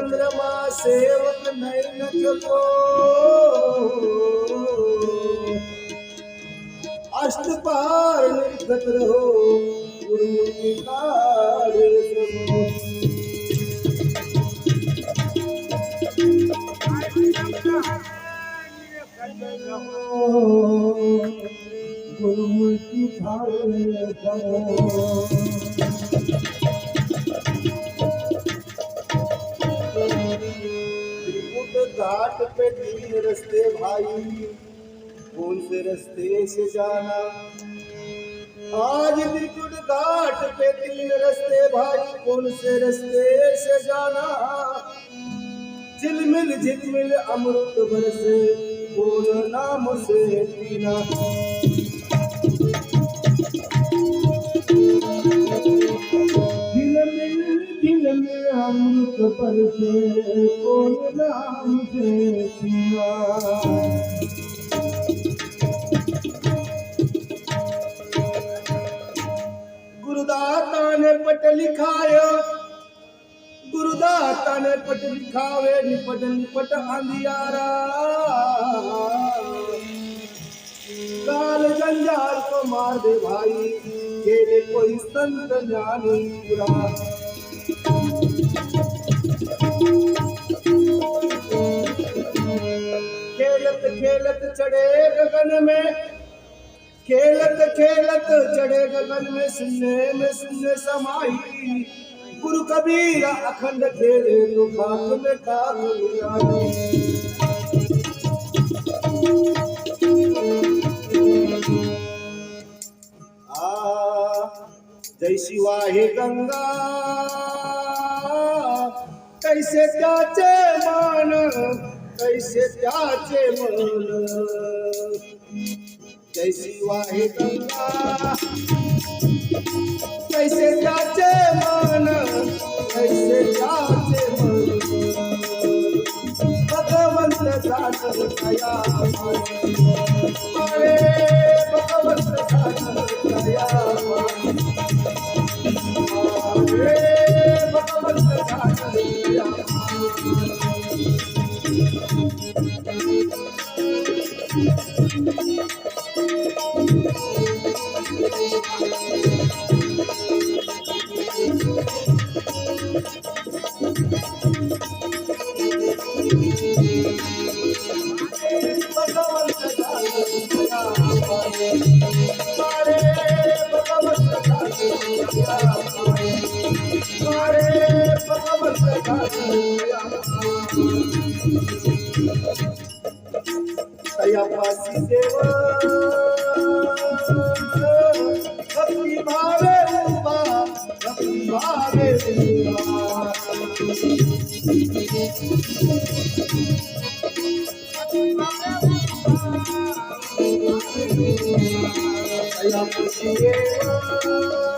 सेवक नयन चलो अष्टपार निर्गत रहो गुरु की कार्य सुनो। गुरुमुखी धारे करो तीन रस्ते भाई, कौन से रस्ते से जाना? आज त्रिकुट घाट पे तीन रस्ते भाई, कौन से रस्ते से जाना? झिलमिल झिलमिल अमृत बरसे कौन नाम से पीना अमृत बरसे कौन नाम से पीना गुरुदाता ने पट लिखायो, गुरुदाता ने पट लिखावे, निपट निपट अंधियारा काल जंजाल को मार दे भाई, तेरे कोई संत ज्ञानी पूरा। खेलत चढ़े गगन में। खेलत खेलत चढ़े गगन में सुनने में, सुनने समाई। गुरु कबीर अखंड खेले तो खाक में खाक जय शिवा हे गंगा। कैसे त्याचे मान कैसे त्याचे मन? कैसी वाहे गंगा कैसे त्याचे मन? कैसे त्याचे मन? भगवंत सागर दयावासी देव। भक्ती भावे उभा भक्ती भावे उभा दयावासी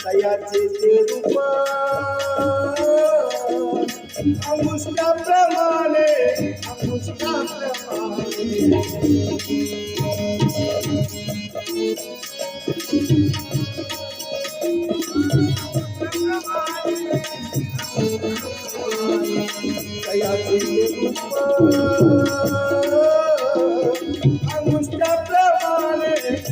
दयाचे ते रूप अंगुष्ठाप्रमाणे अंगुष्ठाप्रमाणे दयाचे ते रूप